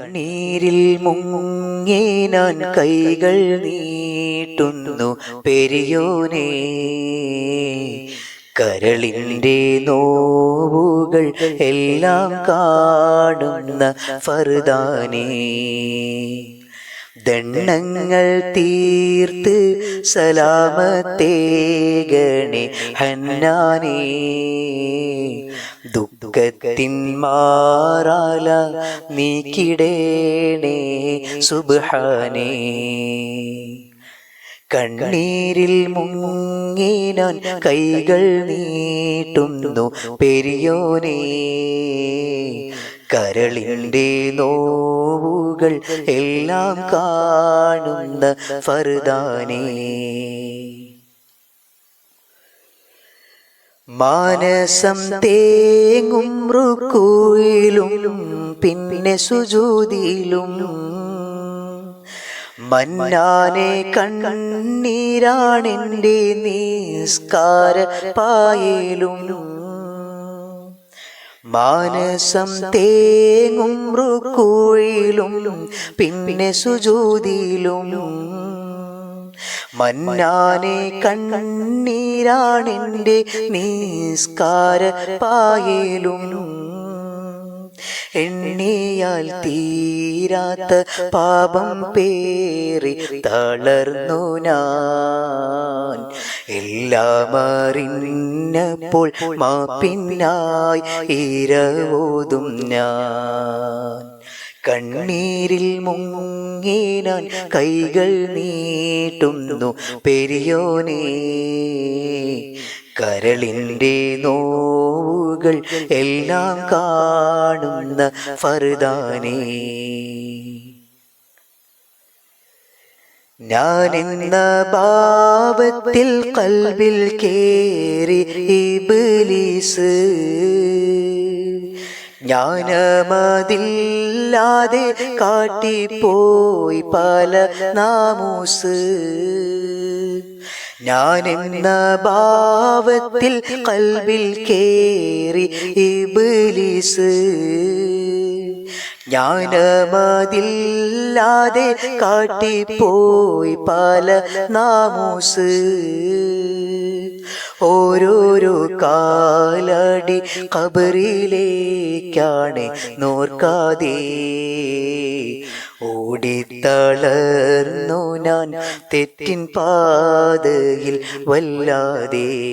കണ്ണീരിൽ മുങ്ങി ഞാൻ കൈകൾ നീട്ടുന്നു പെരിയോനെ. കരളിന്റെ നോവുകൾ എല്ലാം കാണുന്ന ഫർദാനേ ദണ്ണങ്ങൾ തീർത്ത് സലാമത്തേകണേ ഹന്നാനേ. ദുഃഖത്തിൻ മാറാല നീക്കിടേണേ സുബാനേ കണ്ണീരിൽ മുങ്ങിനാൻ കൈകൾ നീട്ടുന്നു പെരിയോനേ. കരളിന്റെ നോവുകൾ എല്ലാം കാണുന്ന ഫർദാനേ. മാനസം തേങ്ങും റുക്കുയിലും പിന്നെ സുജൂതിയിലും. മന്നാനെ കണ്ണീരാണെന്റെ നിസ്കാര പായിലും. മാനസം തേങ്ങും റുക്കുയിലും പിന്നെ സുജൂതിയിലും. മന്നാനെ കണ്ണീരാണെന്റെ നിസ്കാര പായലും. എണ്ണിയാൽ തീരാത്ത പാപം പേറി തളർന്നു ഞാൻ. എല്ലാം അറിഞ്ഞപ്പോൾ മാപ്പിന്നായി ഇരവോതും ഞാൻ. കണ്ണീരിൽ മുങ്ങി ഞാൻ കൈകൾ നീട്ടുന്നു പെരിയോനേ കരളിന്റെ നോവുകൾ എല്ലാം കാണുന്ന ഫർദാനേ ഞാനിന്ന പാപത്തിൽ കൽവിൽ കേറി ഇബ്ലീസ് ജ്ഞാനമതില്ലാതെ കാട്ടിപ്പോയി പല നാമൂസ്. ഞാനെന്ന ഭാവത്തിൽ കൽവിൽ കേറി ഇബ്ലീസ്. ജ്ഞാനമതില്ലാതെ കാട്ടിപ്പോയി പല നാമൂസ്. ഓരോരോ കാലടി കബറിലേക്കാണ് നോർക്കാതെ. ഓടിത്തളർന്നു ഞാൻ തെറ്റിൻ പാതയിൽ വല്ലാതെ.